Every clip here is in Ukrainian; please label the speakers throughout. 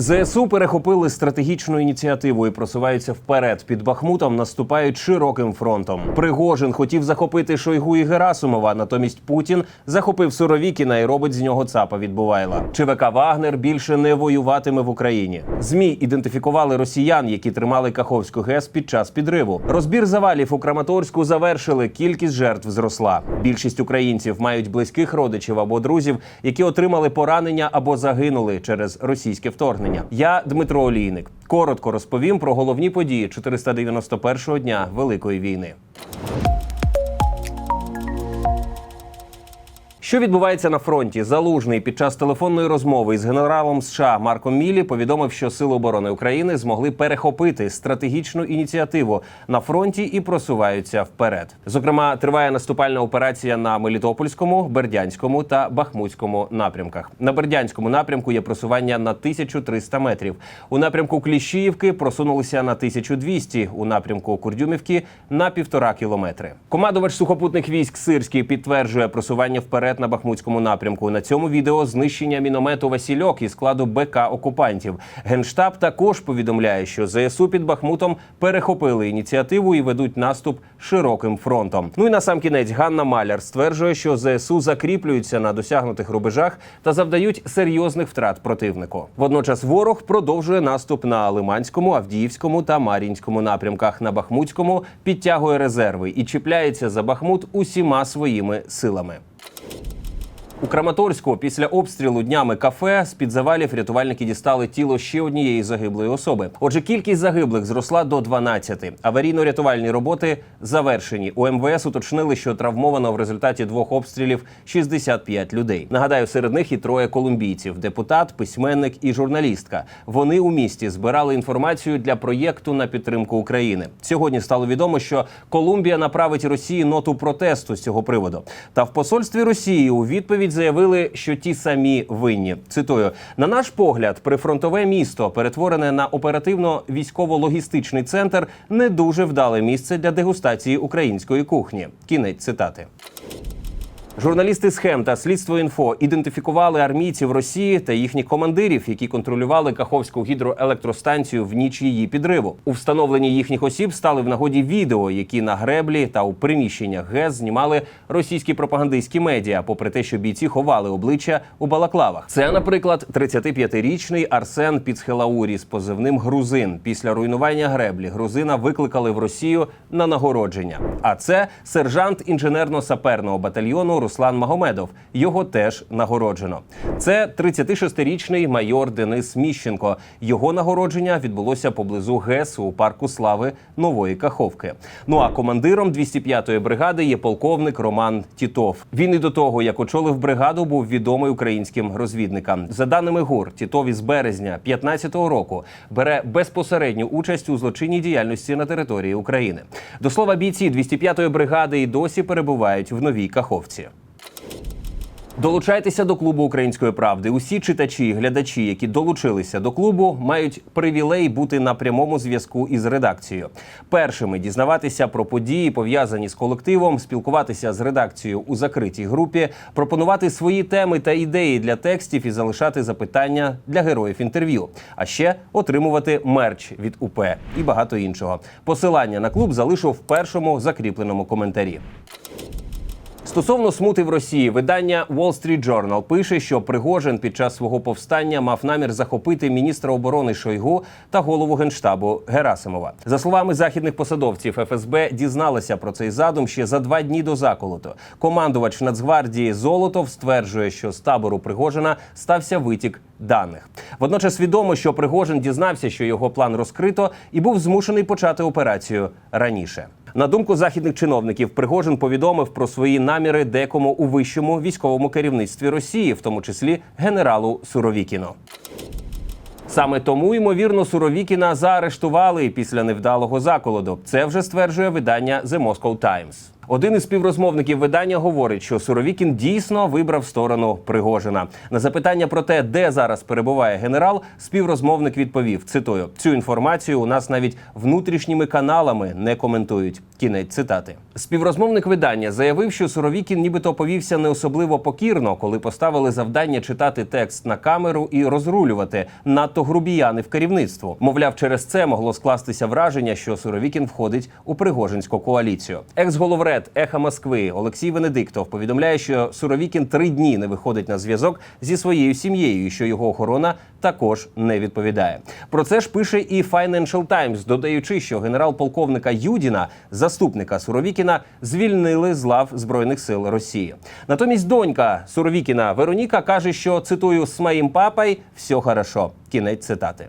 Speaker 1: ЗСУ перехопили стратегічну ініціативу і просуваються вперед. Під Бахмутом наступають широким фронтом. Пригожин хотів захопити Шойгу і Герасимова. Натомість Путін захопив Суровікіна і робить з нього цапа відбувайла. ЧВК Вагнер більше не воюватиме в Україні. Змі ідентифікували росіян, які тримали Каховську ГЕС під час підриву. Розбір завалів у Краматорську завершили. Кількість жертв зросла. Більшість українців мають близьких родичів або друзів, які отримали поранення або загинули через російське вторгнення. Я Дмитро Олійник. Коротко розповім про головні події 491-го дня Великої війни. Що відбувається на фронті? Залужний під час телефонної розмови із генералом США Марком Мілі повідомив, що Сили оборони України змогли перехопити стратегічну ініціативу на фронті і просуваються вперед. Зокрема, триває наступальна операція на Мелітопольському, Бердянському та Бахмутському напрямках. На Бердянському напрямку є просування на 1300 метрів. У напрямку Кліщіївки просунулися на 1200, у напрямку Курдюмівки на півтора кілометри. Командувач сухопутних військ Сирський підтверджує просування вперед на Бахмутському напрямку. На цьому відео знищення міномету Васильок із складу БК окупантів. Генштаб також повідомляє, що ЗСУ під Бахмутом перехопили ініціативу і ведуть наступ широким фронтом. Ну і на сам кінець Ганна Маляр стверджує, що ЗСУ закріплюються на досягнутих рубежах та завдають серйозних втрат противнику. Водночас ворог продовжує наступ на Лиманському, Авдіївському та Мар'їнському напрямках. На Бахмутському підтягує резерви і чіпляється за Бахмут усіма своїми силами. У Краматорську після обстрілу днями кафе з під завалів рятувальники дістали тіло ще однієї загиблої особи. Отже, кількість загиблих зросла до 12. Аварійно-рятувальні роботи завершені. У МВС уточнили, що травмовано в результаті двох обстрілів 65 людей. Нагадаю, серед них і троє колумбійців: депутат, письменник і журналістка. Вони у місті збирали інформацію для проєкту на підтримку України. Сьогодні стало відомо, що Колумбія направить Росії ноту протесту з цього приводу. Та в посольстві Росії у відповідь заявили, що ті самі винні. Цитую: на наш погляд, прифронтове місто, перетворене на оперативно-військово-логістичний центр, не дуже вдале місце для дегустації української кухні. Кінець цитати. Журналісти схем та слідство інфо ідентифікували армійців Росії та їхніх командирів, які контролювали Каховську гідроелектростанцію в ніч її підриву. У встановленні їхніх осіб стали в нагоді відео, які на греблі та у приміщеннях ГЕС знімали російські пропагандистські медіа, попри те, що бійці ховали обличчя у балаклавах. Це, наприклад, 35-річний Арсен Піцхелаурі з позивним Грузин. Після руйнування греблі грузина викликали в Росію на нагородження. А це сержант інженерно-саперного батальйону Руслан Магомедов. Його теж нагороджено. Це 36-річний майор Денис Міщенко. Його нагородження відбулося поблизу ГЕС у парку слави Нової Каховки. Ну а командиром 205-ї бригади є полковник Роман Тітов. Він і до того, як очолив бригаду, був відомий українським розвідникам. За даними ГУР, Тітов із березня 15-го року бере безпосередню участь у злочинній діяльності на території України. До слова, бійці 205-ї бригади і досі перебувають в новій Каховці. Долучайтеся до клубу української правди. Усі читачі і глядачі, які долучилися до клубу, мають привілей бути на прямому зв'язку із редакцією. Першими дізнаватися про події, пов'язані з колективом, спілкуватися з редакцією у закритій групі, пропонувати свої теми та ідеї для текстів і залишати запитання для героїв інтерв'ю. А ще отримувати мерч від УП і багато іншого. Посилання на клуб залишу в першому закріпленому коментарі. Стосовно смути в Росії, видання Wall Street Journal пише, що Пригожин під час свого повстання мав намір захопити міністра оборони Шойгу та голову генштабу Герасимова. За словами західних посадовців, ФСБ дізналася про цей задум ще за два дні до заколоту. Командувач Нацгвардії Золотов стверджує, що з табору Пригожина стався витік даних. Водночас відомо, що Пригожин дізнався, що його план розкрито, і був змушений почати операцію раніше. На думку західних чиновників, Пригожин повідомив про свої наміри декому у вищому військовому керівництві Росії, в тому числі генералу Суровікіну. Саме тому, ймовірно, Суровікіна заарештували після невдалого заколоду. Це вже стверджує видання The Moscow Times. Один із співрозмовників видання говорить, що Суровікін дійсно вибрав сторону Пригожина. На запитання про те, де зараз перебуває генерал, співрозмовник відповів: цитую: цю інформацію у нас навіть внутрішніми каналами не коментують. Кінець цитати. Співрозмовник видання заявив, що Суровікін нібито повівся не особливо покірно, коли поставили завдання читати текст на камеру і розрулювати надто грубіяни в керівництво. Мовляв, через це могло скластися враження, що Суровікін входить у Пригожинську коаліцію. Екс-головред Еха Москви Олексій Венедиктов повідомляє, що Суровікін три дні не виходить на зв'язок зі своєю сім'єю, що його охорона також не відповідає. Про це ж пише і Financial Times, додаючи, що генерал-полковника Юдіна, заступника Суровікіна, звільнили з лав збройних сил Росії. Натомість донька Суровікіна Вероніка каже, що цитую з моїм папой все хорошо. Кінець цитати.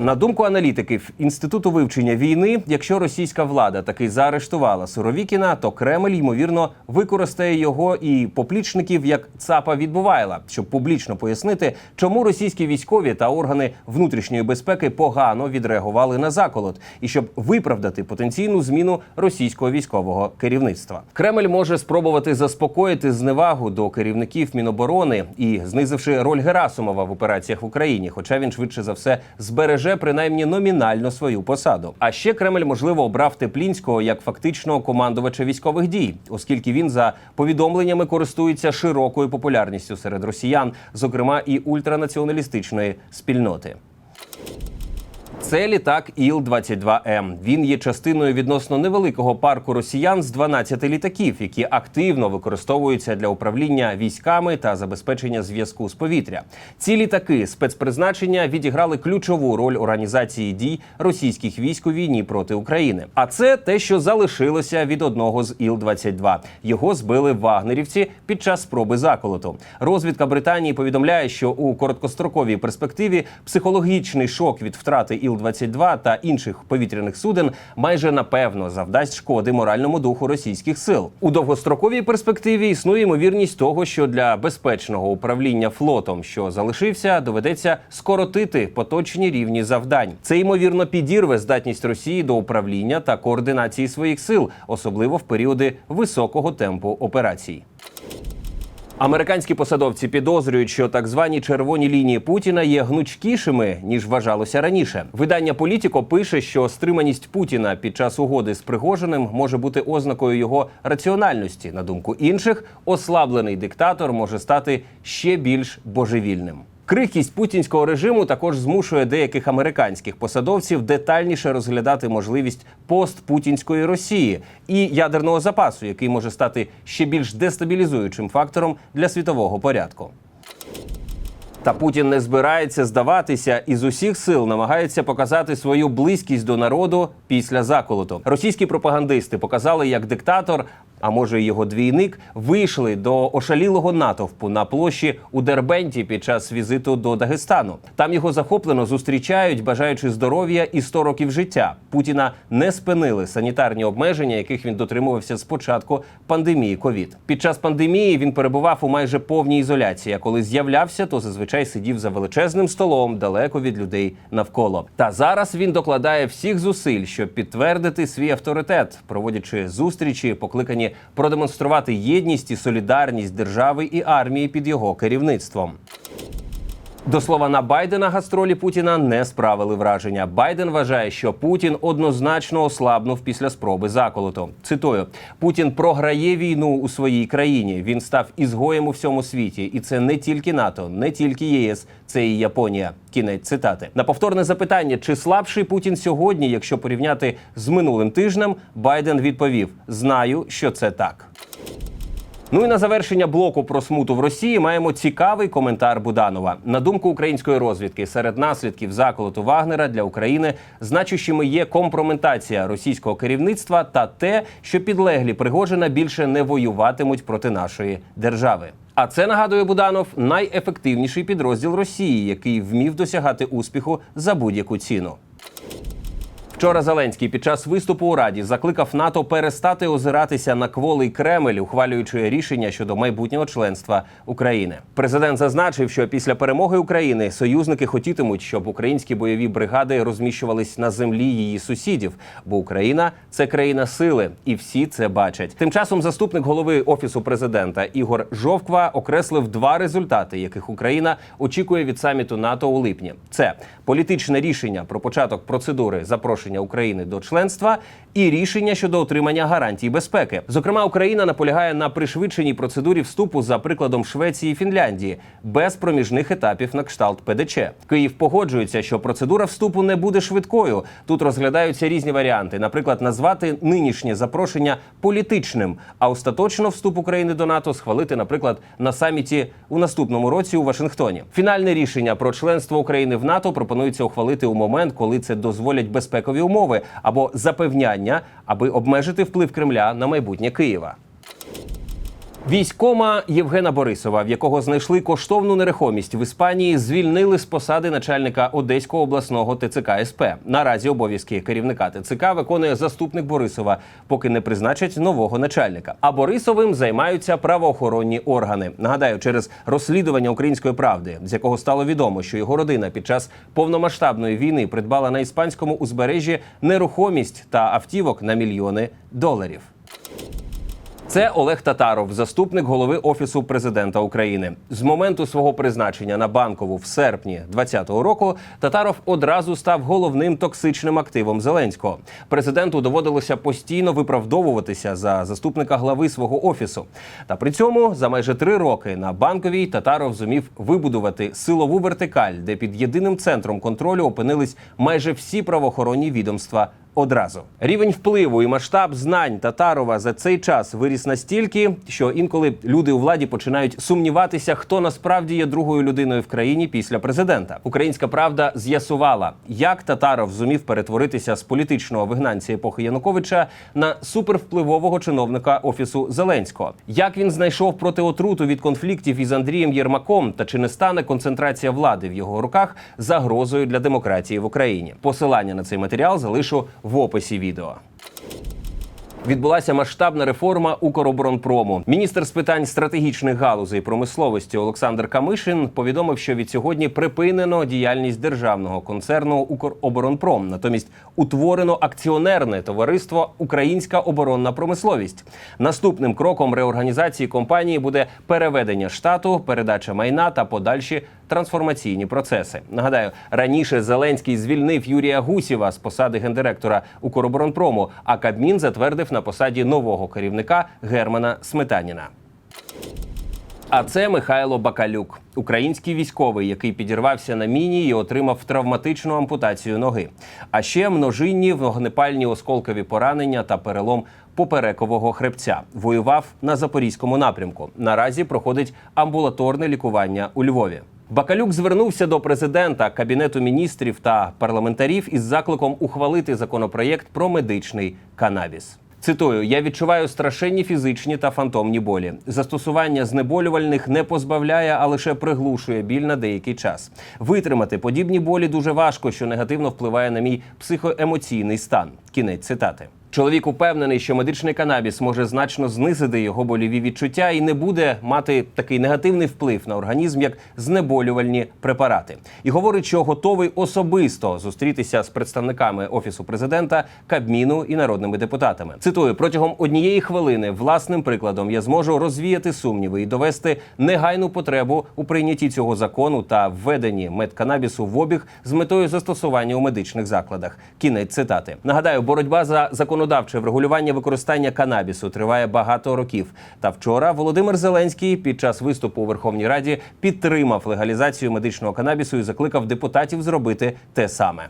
Speaker 1: На думку аналітиків інституту вивчення війни, якщо російська влада таки заарештувала Суровікіна, то Кремль ймовірно використає його і поплічників як ЦАПа відбувайла, щоб публічно пояснити, чому російські військові та органи внутрішньої безпеки погано відреагували на заколот, і щоб виправдати потенційну зміну російського військового керівництва. Кремль може спробувати заспокоїти зневагу до керівників Міноборони і знизивши роль Герасумова в операціях в Україні, хоча він швидше за все збереже принаймні номінально свою посаду. А ще Кремль можливо обрав Теплінського як фактичного командувача військових дій, оскільки він за повідомленнями користується широкою популярністю серед росіян, зокрема і ультранаціоналістичної спільноти. Це літак Іл-22М. Він є частиною відносно невеликого парку росіян з 12 літаків, які активно використовуються для управління військами та забезпечення зв'язку з повітря. Ці літаки спецпризначення відіграли ключову роль організації дій російських військ у війні проти України. А це те, що залишилося від одного з Іл-22. Його збили вагнерівці під час спроби заколоту. Розвідка Британії повідомляє, що у короткостроковій перспективі психологічний шок від втрати Іл-22 та інших повітряних суден майже напевно завдасть шкоди моральному духу російських сил. У довгостроковій перспективі існує ймовірність того, що для безпечного управління флотом, що залишився, доведеться скоротити поточні рівні завдань. Це ймовірно підірве здатність Росії до управління та координації своїх сил, особливо в періоди високого темпу операцій. Американські посадовці підозрюють, що так звані червоні лінії Путіна є гнучкішими ніж вважалося раніше. Видання Політіко пише, що стриманість Путіна під час угоди з Пригожиним може бути ознакою його раціональності. На думку інших, ослаблений диктатор може стати ще більш божевільним. Крихкість путінського режиму також змушує деяких американських посадовців детальніше розглядати можливість постпутінської Росії і ядерного запасу, який може стати ще більш дестабілізуючим фактором для світового порядку. Та Путін не збирається здаватися і з усіх сил намагається показати свою близькість до народу після заколоту. Російські пропагандисти показали, як диктатор, а може його двійник, вийшли до ошалілого натовпу на площі у Дербенті під час візиту до Дагестану. Там його захоплено зустрічають, бажаючи здоров'я і 100 років життя. Путіна не спинили санітарні обмеження, яких він дотримувався з початку пандемії ковід. Під час пандемії він перебував у майже повній ізоляції. А коли з'являвся, то зазвичай сидів за величезним столом далеко від людей навколо. Та зараз він докладає всіх зусиль, щоб підтвердити свій авторитет, проводячи зустрічі, покликані продемонструвати єдність і солідарність держави і армії під його керівництвом. До слова на Байдена гастролі Путіна не справили враження. Байден вважає, що Путін однозначно ослабнув після спроби заколоту. Цитую: Путін програє війну у своїй країні. Він став ізгоєм у всьому світі, і це не тільки НАТО, не тільки ЄС, це і Японія. Кінець цитати на повторне запитання, чи слабший Путін сьогодні, якщо порівняти з минулим тижнем, Байден відповів: Знаю, що це так. Ну і на завершення блоку про смуту в Росії маємо цікавий коментар Буданова. На думку української розвідки, серед наслідків заколоту Вагнера для України значущими є компроментація російського керівництва та те, що підлеглі Пригожина більше не воюватимуть проти нашої держави. А це нагадує Буданов найефективніший підрозділ Росії, який вмів досягати успіху за будь-яку ціну. Вчора Зеленський під час виступу у Раді закликав НАТО перестати озиратися на кволий Кремль, ухвалюючи рішення щодо майбутнього членства України. Президент зазначив, що після перемоги України союзники хотітимуть, щоб українські бойові бригади розміщувались на землі її сусідів, бо Україна це країна сили, і всі це бачать. Тим часом заступник голови офісу президента Ігор Жовква окреслив два результати, яких Україна очікує від саміту НАТО у липні. Це політичне рішення про початок процедури запрошення України до членства і рішення щодо отримання гарантій безпеки. Зокрема, Україна наполягає на пришвидшеній процедурі вступу за прикладом Швеції і Фінляндії без проміжних етапів на кшталт ПДЧ. Київ погоджується, що процедура вступу не буде швидкою. Тут розглядаються різні варіанти, наприклад, назвати нинішнє запрошення політичним, а остаточно вступ України до НАТО схвалити, наприклад, на саміті у наступному році у Вашингтоні. Фінальне рішення про членство України в НАТО пропонується ухвалити у момент, коли це дозволять безпекові умови або запевняння, аби обмежити вплив Кремля на майбутнє Києва. Військома Євгена Борисова, в якого знайшли коштовну нерухомість в Іспанії, звільнили з посади начальника Одеського обласного ТЦК СП. Наразі обов'язки керівника ТЦК виконує заступник Борисова, поки не призначать нового начальника. А Борисовим займаються правоохоронні органи. Нагадаю, через розслідування української правди, з якого стало відомо, що його родина під час повномасштабної війни придбала на іспанському узбережжі нерухомість та автівок на мільйони доларів. Це Олег Татаров, заступник голови офісу президента України. З моменту свого призначення на банкову в серпні 2020 року Татаров одразу став головним токсичним активом Зеленського. Президенту доводилося постійно виправдовуватися за заступника глави свого офісу. Та при цьому за майже три роки на банковій Татаров зумів вибудувати силову вертикаль, де під єдиним центром контролю опинились майже всі правоохоронні відомства одразу. Рівень впливу і масштаб знань Татарова за цей час виріс настільки, що інколи люди у владі починають сумніватися, хто насправді є другою людиною в країні після президента. Українська правда з'ясувала, як Татаров зумів перетворитися з політичного вигнанця епохи Януковича на супервпливового чиновника офісу Зеленського. Як він знайшов протиотруту від конфліктів із Андрієм Єрмаком, та чи не стане концентрація влади в його руках загрозою для демократії в Україні? Посилання на цей матеріал залишу в описі відео. Відбулася масштабна реформа Укроборонпрому. Міністр з питань стратегічних галузей промисловості Олександр Камишин повідомив, що від сьогодні припинено діяльність державного концерну Укроборонпром. Натомість утворено акціонерне товариство Українська оборонна промисловість. Наступним кроком реорганізації компанії буде переведення штату, передача майна та подальші трансформаційні процеси. Нагадаю, раніше Зеленський звільнив Юрія Гусєва з посади гендиректора Укроборонпрому, а Кабмін затвердив на посаді нового керівника Германа Сметаніна. А це Михайло Бакалюк, український військовий, який підірвався на міні і отримав травматичну ампутацію ноги. А ще множинні вогнепальні осколкові поранення та перелом поперекового хребця. Воював на запорізькому напрямку. Наразі проходить амбулаторне лікування у Львові. Бакалюк звернувся до президента, кабінету міністрів та парламентарів із закликом ухвалити законопроєкт про медичний канабіс. Цитую: я відчуваю страшенні фізичні та фантомні болі. Застосування знеболювальних не позбавляє, а лише приглушує біль на деякий час. Витримати подібні болі дуже важко, що негативно впливає на мій психоемоційний стан. Кінець цитати. Чоловік упевнений, що медичний канабіс може значно знизити його больові відчуття і не буде мати такий негативний вплив на організм, як знеболювальні препарати. І говорить, що готовий особисто зустрітися з представниками офісу президента, Кабміну і народними депутатами. Цитую, протягом однієї хвилини власним прикладом я зможу розвіяти сумніви і довести негайну потребу у прийнятті цього закону та введенні медканабісу в обіг з метою застосування у медичних закладах. Кінець цитати. Нагадаю, боротьба за законодавче врегулювання використання канабісу триває багато років. Та вчора Володимир Зеленський під час виступу у Верховній Раді підтримав легалізацію медичного канабісу і закликав депутатів зробити те саме.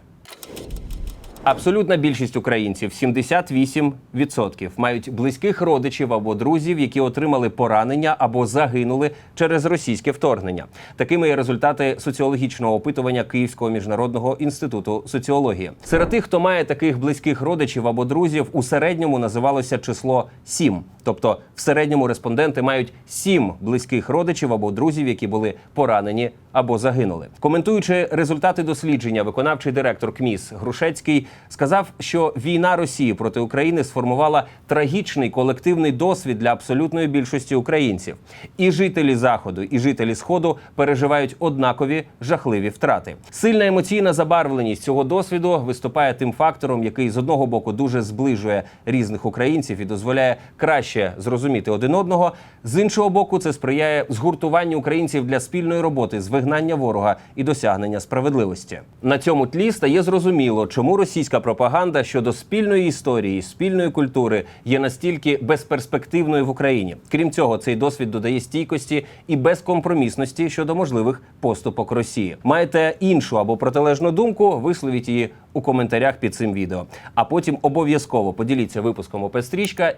Speaker 1: Абсолютна більшість українців 78% мають близьких родичів або друзів, які отримали поранення або загинули через російське вторгнення. Такими є результати соціологічного опитування Київського міжнародного інституту соціології. Серед тих, хто має таких близьких родичів або друзів, у середньому називалося число 7. Тобто, в середньому респонденти мають 7 близьких родичів або друзів, які були поранені або загинули. Коментуючи результати дослідження, виконавчий директор КМІС Грушецький Сказав, що війна Росії проти України сформувала трагічний колективний досвід для абсолютної більшості українців. І жителі заходу, і жителі сходу переживають однакові жахливі втрати. Сильна емоційна забарвленість цього досвіду виступає тим фактором, який з одного боку дуже зближує різних українців і дозволяє краще зрозуміти один одного. З іншого боку, це сприяє згуртуванню українців для спільної роботи з вигнання ворога і досягнення справедливості. На цьому тлі стає зрозуміло, чому російська пропаганда щодо спільної історії, спільної культури є настільки безперспективною в Україні. Крім цього, цей досвід додає стійкості і безкомпромісності щодо можливих поступок Росії. Маєте іншу або протилежну думку? Висловіть її у коментарях під цим відео. А потім обов'язково поділіться випуском ОП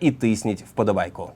Speaker 1: і тисніть вподобайку.